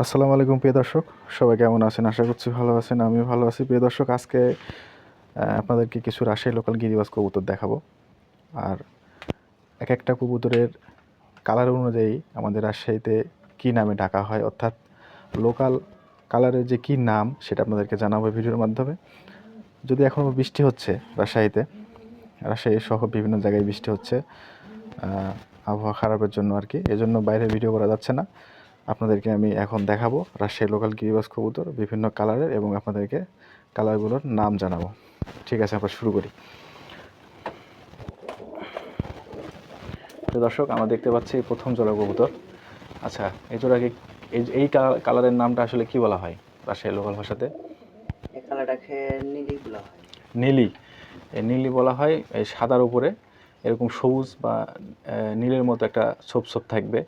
আসসালামু আলাইকুম, প্রিয় দর্শক। সবাই কেমন আছেন? আশা করছি ভালো আছেন, আমিও ভালো আছি। প্রিয় দর্শক, আজকে আপনাদেরকে কিছু রাজশাহী লোকাল গিরিবাজ কবুতর দেখাবো। আর এক একটা কবুতরের কালার অনুযায়ী আমাদের রাজশাহীতে কী নামে ডাকা হয়, অর্থাৎ লোকাল কালারের যে কী নাম, সেটা আপনাদেরকে জানাব ভিডিওর মাধ্যমে। যদি এখনও বৃষ্টি হচ্ছে রাজশাহীতে, রাজশাহী সহ বিভিন্ন জায়গায় বৃষ্টি হচ্ছে আবহাওয়া খারাপের জন্য আর কি, এজন্য বাইরে ভিডিও করা যাচ্ছে না। আপনাদেরকে আমি এখন দেখাবো রাজশাহী লোকাল গিরিবাজ কবুতর বিভিন্ন কালারের এবং আপনাদেরকে কালারগুলোর নাম জানাব। ঠিক আছে আমরা শুরু করি। তো দর্শক আমরা দেখতে পাচ্ছি এই প্রথম জোড়া কবুতর। আচ্ছা এই জোড়াকে এই এই কালার- কালারের নামটা আসলে কি বলা হয় রাজশাহী লোকাল ভাষাতে? এই কালারটাকে নীলি বলা হয়। নীলি। এই নীলি বলা হয় এই সাদার উপরে। এরকম সবুজ বা নীলের মতো একটা ছোপ ছোপ থাকবে।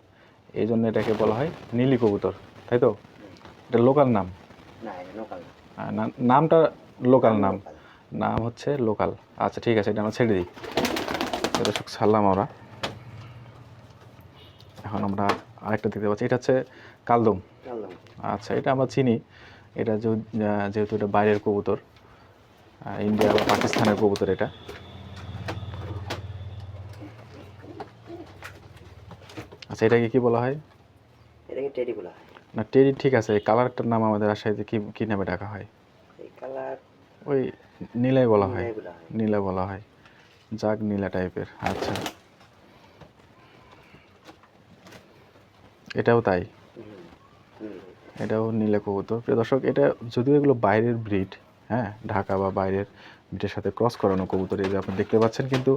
এই জন্য এটাকে বলা হয় নীলি কবুতর তাই তো? এটা লোকাল নাম? নামটা লোকাল নাম। নাম হচ্ছে লোকাল। আচ্ছা ঠিক আছে এটা আমরা ছেড়ে দিই। দর্শক ছাড়লাম আমরা। এখন আমরা আরেকটা দেখতে পাচ্ছি। এটা হচ্ছে কালদম। আচ্ছা এটা আমরা চিনি। এটা যেহেতু এটা বাইরের কবুতর ইন্ডিয়া বা পাকিস্তানের কবুতর এটা। আচ্ছা এটাকে কি বলা হয়? এটাকে টেডি বলা হয়। না টেরি ঠিক আছে কালারটার নাম আমাদের রাজশাহীতে কি কি নামে ডাকা হয়? এই কালার ওই নীলাই বলা হয়। নীলা বলা হয়। জাগ নীলা টাইপের আচ্ছা। এটাও তাই। এটাও নীলা কবুতর। প্রিয় দর্শক এটা যদিও এগুলো বাইরের ব্রিড হ্যাঁ ঢাকা বা বাইরের ব্রিডের সাথে ক্রস করানো কবুতর এই যে আপনি দেখতে পাচ্ছেন কিন্তু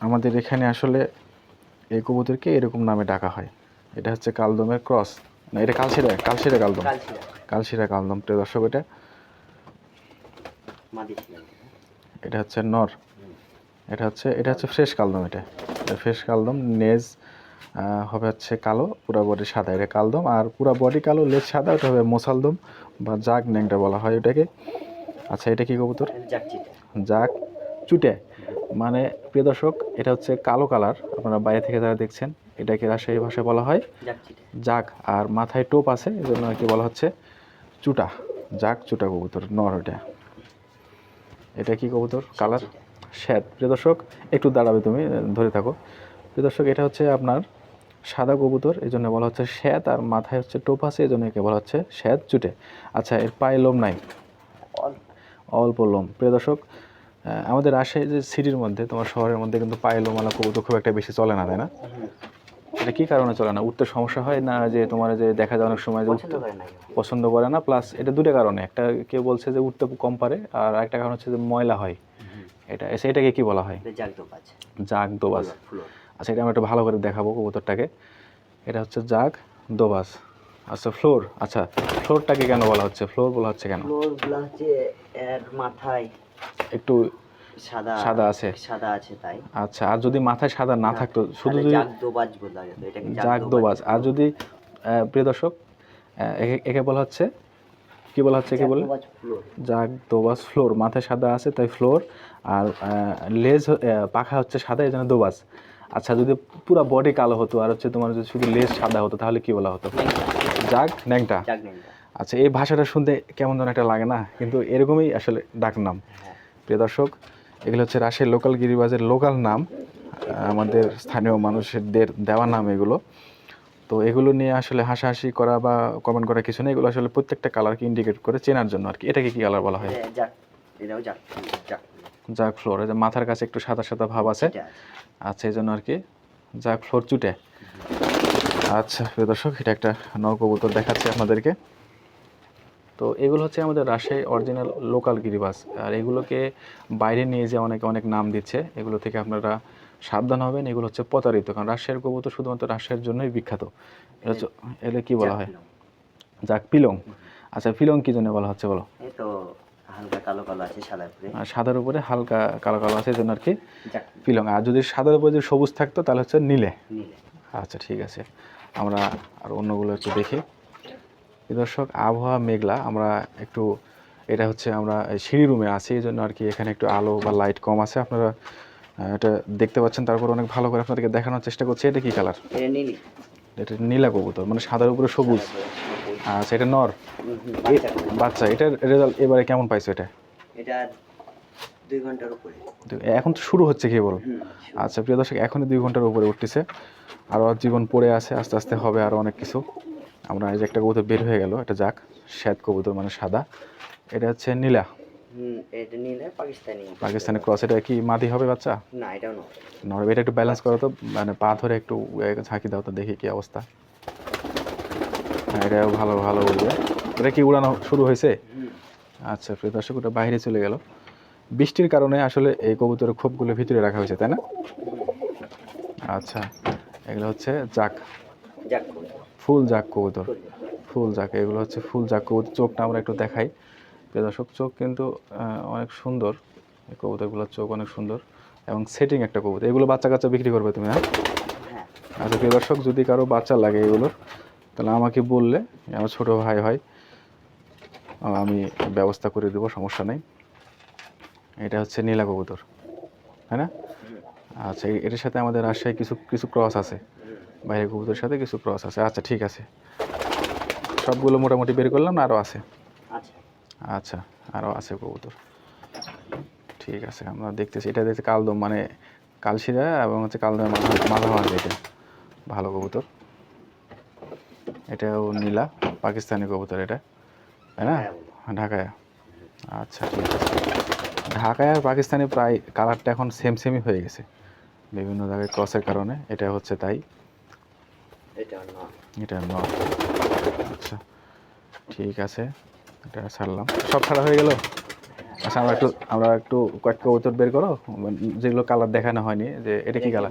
আমাদের এখানে আসলে এই কবুতরকে এরকম নামে ডাকা হয়। এটা হচ্ছে কালদমের ক্রস। না এটা কালশিরা কালশিরা কালদম। কালশিরা। কালদম প্রিয় দর্শক এটা। এটা হচ্ছে নর। এটা হচ্ছে এটা হচ্ছে ফ্রেশ কালদম এটা। ফ্রেশ কালদম নেজ হবে হচ্ছে কালো পুরা বডি সাদা। এটা কালদম আর পুরা বডি কালো লেজ সাদা ওটা হবে মোসালদম বা জাগ ন্যাংটা বলা হয় ওটাকে। আচ্ছা এটা কি কবুতর? জাগ চুটে। মানে প্রিয় দর্শক এটা হচ্ছে কালো কালার। আপনারা বাইরে থেকে যারা দেখছেন এটাকে রাজশাহী ভাষায় বলা হয় জাগ আর মাথায় টোপ আছে এই জন্য আর কি বলা হচ্ছে চুটা জাগ চুটা কবুতর নর ওটা এটা কি কবুতর? কালার? শ্যাদ প্রিয় দর্শক একটু দাঁড়াবে তুমি ধরে থাকো। প্রিয় দর্শক এটা হচ্ছে আপনার সাদা কবুতর এই জন্য বলা হচ্ছে শ্যাদ আর মাথায় হচ্ছে টোপ আছে এই জন্য একে বলা হচ্ছে শ্যাদ চুটে। আচ্ছা এর পায়ে লোম নাই? অল্প লোম। প্রিয় দর্শক আমাদের রাজশাহী যে সিটির মধ্যে তোমার শহরের মধ্যে কিন্তু পায়েলো লোমালা কবুতর খুব একটা বেশি চলে না তাই না? এটা কী কারণে চলে না? উঠতে সমস্যা হয় না যে তোমার যে দেখা যায় অনেক সময় যে উঠতে। পছন্দ করে না? প্লাস এটা দুটো কারণে। একটা কেউ বলছে যে উঠতে কম পারে আর একটা কারণ হচ্ছে যে ময়লা হয়। এটা এটাকে কি বলা হয়? জাগ দোবাস। আচ্ছা এটা আমরা একটু ভালো করে দেখাবো কবুতরটাকে। এটা হচ্ছে জাগ দোবাস। আচ্ছা ফ্লোর আচ্ছা ফ্লোরটাকে কেন বলা হচ্ছে? ফ্লোর বলা হচ্ছে কেন? ফ্লোরগুলা হচ্ছে এর মাথায় একটু সাদা সাদা আছে। সাদা আছে তাই। আচ্ছা আর যদি মাথায় সাদা না থাকতো শুধু যদি জাগ দোবাজ বলা যেত এটাকে জাগ দোবাস আর যদি প্রিয় দর্শক একে- বলা হচ্ছে কি বলা হচ্ছে একে বলে? দোবাজ ফ্লোর। মাথায় সাদা আছে তাই ফ্লোর আর লেজ পাখা হচ্ছে সাদা এই জন্য দোবাস আচ্ছা যদি পুরো বডি কালো হতো আর হচ্ছে তোমার যদি শুধু লেজ সাদা হতো তাহলে কি বলা হতো? জাগ ন্যাংটা। আচ্ছা এই ভাষাটা শুনতে কেমন যেন একটা লাগে না কিন্তু এরকমই আসলে ডাক নাম। হ্যাঁ প্রিয় দর্শক এগুলো হচ্ছে রাজশাহীর লোকাল গিরিবাজের লোকাল নাম আমাদের স্থানীয় মানুষদের দেওয়া নাম এগুলো। তো এগুলো নিয়ে আসলে হাসাহাসি করা বা কমেন্ট করা কিছু নেই এগুলো আসলে প্রত্যেকটা কালারকে ইন্ডিকেট করে চেনার জন্য আর কি। এটাকে কি কালার বলা হয়? জাগ জাগ ফ্লোর যে মাথার কাছে একটু সাদা সাদা ভাব আছে। আচ্ছা এই জন্য আর কি জাগ ফ্লোর চুটে আচ্ছা প্রিয় দর্শক এটা একটা নরকবুতর দেখাচ্ছি আপনাদেরকে। তো এগুলো হচ্ছে আমাদের রাজশাহী অরিজিনাল লোকাল গিরিবাস। আর এগুলোকে বাইরে নিয়ে যে অনেকে অনেক নাম দিচ্ছে। এগুলো থেকে আপনারা সাবধান হবেন। এগুলো হচ্ছে প্রতারিত। কারণ রাজশাহীর কবুতর শুধুমাত্র রাজশাহীর জন্যই বিখ্যাত। এটা এলে কি বলা হয়? যাক পিলং। আচ্ছা পিলং কি জন্য বলা হচ্ছে বলো? এই হালকা কালো কালো আছে সাদা উপরে। আর সাদার উপরে হালকা কালো কালো আছে এই জন্য আর কি পিলং। আর যদি সাদার উপরে যদি সবুজ থাকতো তাহলে হচ্ছে নীলে। আচ্ছা ঠিক আছে। আমরা আর অন্যগুলো একটু দেখি। দর্শক আবহাওয়া মেঘলা। আমরা একটু এটা হচ্ছে আমরা সিঁড়ি রুমে আছি এই জন্য আর কি এখানে একটু আলো বা লাইট কম আছে। আপনারা এটা দেখতে পাচ্ছেন তারপর অনেক ভালো করে আপনাদেরকে দেখানোর চেষ্টা করছি। এটা কি কালার? এটা নীলা। কবুতর মানে সাদার উপরে সবুজ। আচ্ছা এটা নর। বাচ্চা। এটার রেজাল্ট এবারে কেমন পাইছো এটা? এটা দুই ঘণ্টার উপরে। এখন তো শুরু হচ্ছে কেবল? আচ্ছা প্রিয় দর্শক এখনই দুই ঘণ্টার উপরে উঠতেছে। আরও জীবন পড়ে আছে আস্তে আস্তে হবে আরও অনেক কিছু। আমরা এই যে একটা কবুতর বের হয়ে গেল এটা যাক শ্বেত কবুতর মানে সাদা। এটা হচ্ছে নীলা। হুম, এটা নিলে পাকিস্তানি। পাকিস্তানি ক্রস এটা কি মাদি হবে বাচ্চা? না এটাও নয় এটা একটু ব্যালেন্স করো তো মানে পা ধরে একটু ঝাঁকি দাও তো দেখি কি অবস্থা। হ্যাঁ এটাও ভালো ভালো উড়বে। এটা কি উড়ানো শুরু হয়েছে? আচ্ছা প্রিয় দর্শক ওটা বাইরে চলে গেল। বৃষ্টির কারণে আসলে এই কবুতরের খোপগুলো ভিতরে রাখা হয়েছে তাই না? আচ্ছা এগুলো হচ্ছে জাক যাক। ফুল জাক কবুতর ফুল। জাক এগুলো হচ্ছে ফুল জাক কবুতর। চোখটা আমরা একটু দেখাই। দর্শক চোখ কিন্তু অনেক সুন্দর। এই কবুতরগুলোর চোখ অনেক সুন্দর এবং সেটিং একটা কবুতর। এগুলো বাচ্চা কাচ্চা বিক্রি করবে তুমি হ্যাঁ? হ্যাঁ। আচ্ছা প্রিয় দর্শক যদি কারও বাচ্চা লাগে এগুলোর তাহলে আমাকে বললে আমার ছোট ভাই হয় আমি ব্যবস্থা করে দেবো সমস্যা নেই। এটা হচ্ছে নীলা কবুতর হ্যাঁ না? আচ্ছা এটার সাথে আমাদের রাজশাহী কিছু কিছু ক্রস আছে। হুম, বাইরের কবুতরের সাথে কিছু ক্রস আছে। আচ্ছা ঠিক আছে। সবগুলো মোটামুটি বের করলাম আরও আছে? আচ্ছা আচ্ছা আরও আছে কবুতর। ঠিক আছে আমরা দেখতেছি। এটা দেখতে কালদম মানে কালশিরা এবং হচ্ছে কালদমের মাথা মাথা মাঝে এটা। ভালো কবুতর। এটাও নীলা পাকিস্তানি কবুতর এটা। তাই না? ঢাকায় আচ্ছা ঠিক আছে। ঢাকায় আর পাকিস্তানি প্রায় কালারটা এখন সেম সেমই হয়ে গেছে। বিভিন্ন জায়গায় ক্রসের কারণে এটা হচ্ছে তাই। এটা নয়। আচ্ছা ঠিক আছে এটা ছাড়লাম। সব ছাড়া হয়ে গেল? আচ্ছা আমরা একটু আমরা একটু কয়েকটা কবুতর বের করো? যেগুলো কালার দেখানো হয়নি যে এটা কি কালার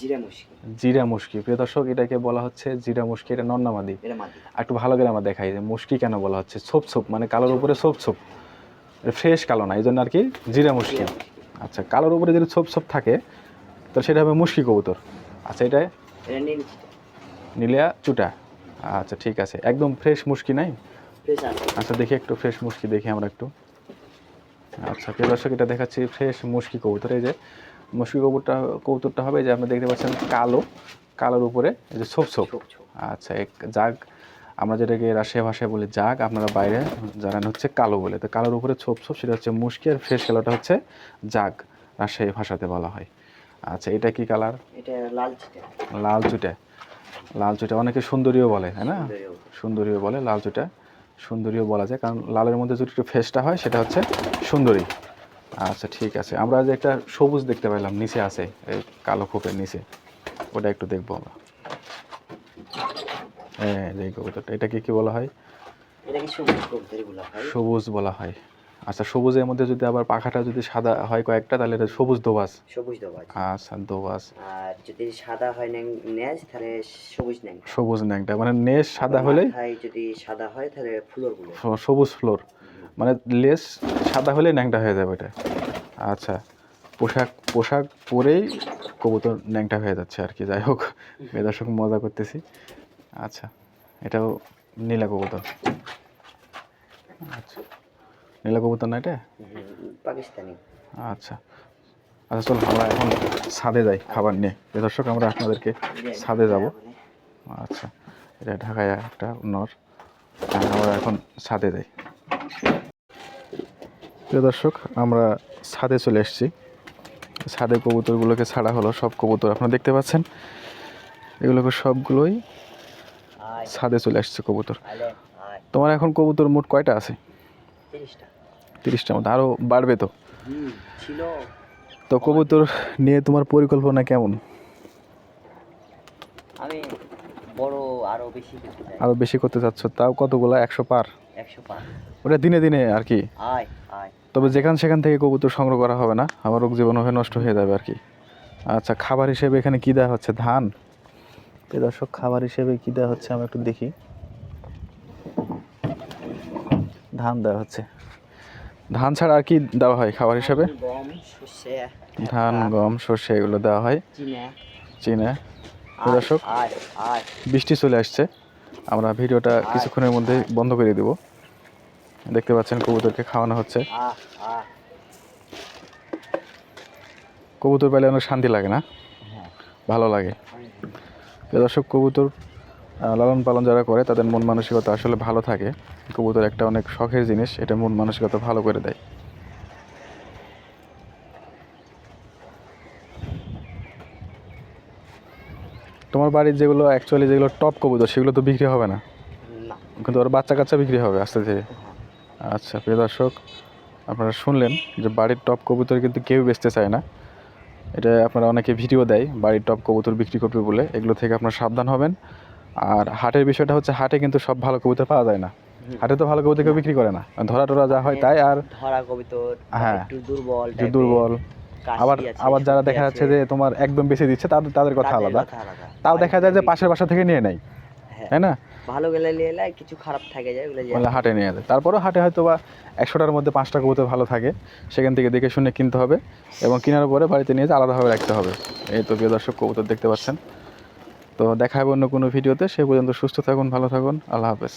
জিরা মুশকি। জিরা মুশকি। প্রিয় দর্শক এটাকে বলা হচ্ছে জিরা মুশকি এটা নন্নামাদি আর একটু ভালো করে আমরা দেখাই যে মুশকি কেন বলা হচ্ছে? ছোপ ছোপ মানে কালোর উপরে ছোপ ছোপ। ফ্রেশ কালো না এই জন্য আর কি জিরা মুশকি। আচ্ছা কালোর উপরে যদি ছোপ ছোপ থাকে তাহলে সেটা হবে মুশকি কবুতর। আচ্ছা এটা? নিলিয়া চুটা। আচ্ছা ঠিক আছে। একদম ফ্রেশ মুশকি নাই? আচ্ছা দেখি একটু ফ্রেশ মুশকি দেখি আমরা একটু। আচ্ছা প্রিয় দর্শক এটা দেখাচ্ছি ফ্রেশ মুশকি কবুতর। এই যে মুশকি কবুতরটা কবুতরটা হবে যে আপনি দেখতে পাচ্ছেন কালো কালোর উপরে এই যে ছোপ ছোপ। ছোপ ছোপ। আচ্ছা এক জাগ আমরা যেটাকে রাশিয়া ভাষায় বলি জাগ আপনারা বাইরে জানেন হচ্ছে কালো বলে। তো কালোর উপরে ছোপ ছোপ সেটা হচ্ছে মুশকি আর ফ্রেশ কালোটা হচ্ছে জাগ রাজশাহী ভাষাতে বলা হয়। আচ্ছা এটা কি কালার এটা লাল চিটা। লাল চুটা। লাল চুটা অনেকে সুন্দরীও বলে তাই না? সুন্দরীও। বলে। লাল চুটা সুন্দরীও বলা যায় কারণ লালের মধ্যে যদি একটু ফেসটা হয় সেটা হচ্ছে সুন্দরী। আচ্ছা ঠিক আছে। আমরা যে একটা সবুজ দেখতে পেলাম নিচে আছে এই কালো খোপের নিচে। ওটা একটু দেখব আমরা। হ্যাঁ কবুতরটা এটাকে কি বলা হয়? সবুজ বলা হয়। আচ্ছা সবুজের মধ্যে যদি আবার পাখাটা যদি সাদা হয় কয়েকটা তাহলে এটা সবুজ দোবাস সবুজ দবাজ। আচ্ছা দোবাস আর যদি সাদা হয় ন্যাং- ন্যাজ তাহলে সবুজ ন্যাং সবুজ ন্যাংটা মানে নেশ সাদা হলেই মাথায় যদি সাদা হয় তাহলে ফ্লোর সবুজ ফ্লোর। মানে লেস সাদা হলে ন্যাংটা হয়ে যাবে এটা। আচ্ছা পোশাক পোশাক পরেই কবুতর ন্যাংটা হয়ে যাচ্ছে আর কি যাই হোক মেয়ে দর্শক মজা করতেছি। আচ্ছা এটাও নীলা কবুতর। আচ্ছা। নীলা কবুতর না এটা? পাকিস্তানি। আচ্ছা। আচ্ছা চলো আমরা এখন ছাদে যাই খাবার নিয়ে। প্রিয় দর্শক আমরা আপনাদেরকে ছাদে যাব। আচ্ছা এটা ঢাকায় একটা নর। আমরা এখন ছাদে যাই। প্রিয় দর্শক আমরা ছাদে চলে এসেছি। ছাদে কবুতরগুলোকে ছাড়া হলো সব কবুতর। আপনারা দেখতে পাচ্ছেন? এগুলোকে সবগুলোই ছাদে চলে আসছে কবুতর। তোমার এখন কবুতর মোট কয়টা আছে? তিরিশটা। তিরিশটার মতো আরও বাড়বে তো। ছিল। তো কবুতর নিয়ে তোমার পরিকল্পনা কেমন? আমি বড় আরও বেশি করতে আরও বেশি করতে চাচ্ছ তাও কতগুলো? একশো পার? একশো পাঁচ ওটা দিনে দিনে আর কি? আয় আয়। তবে যেখান সেখান থেকে কবুতর সংগ্রহ করা হবে না আমার রোগ জীবন হয়ে নষ্ট হয়ে যাবে আর কি। আচ্ছা খাবার হিসেবে এখানে কী দেওয়া হচ্ছে? ধান? দর্শক খাবার হিসেবে কী দেওয়া হচ্ছে? আমরা একটু দেখি। ধান দেওয়া হচ্ছে। ধান ছাড়া আর কি দেওয়া হয় খাবার হিসাবে? ধান গম সর্ষে। এগুলো দেওয়া হয়। চিনে। দর্শক বৃষ্টি চলে আসছে। আমরা ভিডিওটা কিছুক্ষণের মধ্যে বন্ধ করে দেব। দেখতে পাচ্ছেন কবুতরকে খাওয়ানো হচ্ছে। কবুতর পেলে অনেক শান্তি লাগে না? হ্যাঁ। ভালো লাগে। দর্শক কবুতর লালন পালন যারা করে তাদের মন মানসিকতা আসলে ভালো থাকে। কবুতর একটা অনেক শখের জিনিস এটা মন মানসিকতা ভালো করে দেয়। তোমার বাড়ির যেগুলো অ্যাকচুয়ালি যেগুলো টপ কবুতর সেগুলো তো বিক্রি হবে না? কিন্তু ওর বাচ্চা কাচ্চা বিক্রি হবে আস্তে ধীরে? আচ্ছা প্রিয় দর্শক আপনারা শুনলেন যে বাড়ির টপ কবুতর কিন্তু কেউ বেচতে চায় না। এটা আপনারা অনেকে ভিডিও দেয় বাড়ির টপ কবুতর বিক্রি করবে বলে। এগুলো থেকে আপনারা সাবধান হবেন। আর হাটের বিষয়টা হচ্ছে হাটে কিন্তু সব ভালো কবুতর পাওয়া যায় না। হাটে তো ভালো কবুতর কেউ বিক্রি করে না। ধরা টরা যা হয় তাই আর ধরা কবিতর হ্যাঁ। একটু দুর্বল দুর্বল। আবার আবার যারা দেখা যাচ্ছে যে তোমার একদম বেশি দিচ্ছে তাদের তাদের কথা আলাদা। তাও দেখা যায় যে পাশের বাসা থেকে নিয়ে নেয়। হ্যাঁ, তাই না? ভালো গেলে নিয়ে এলে কিছু খারাপ থাকে যায় ওগুলো হাটে নিয়ে যায়। তারপরেও হাটে হয়তো বা একশোটার মধ্যে পাঁচটা কবুতর ভালো থাকে। সেখান থেকে দেখে শুনে কিনতে হবে এবং কেনার পরে বাড়িতে নিয়ে যেয়ে আলাদাভাবে রাখতে হবে। এই তো প্রিয় দর্শক কবুতর দেখতে পাচ্ছেন। তো দেখা হবে অন্য কোনো ভিডিওতে। সে পর্যন্ত সুস্থ থাকুন ভালো থাকুন। আল্লাহ হাফেজ।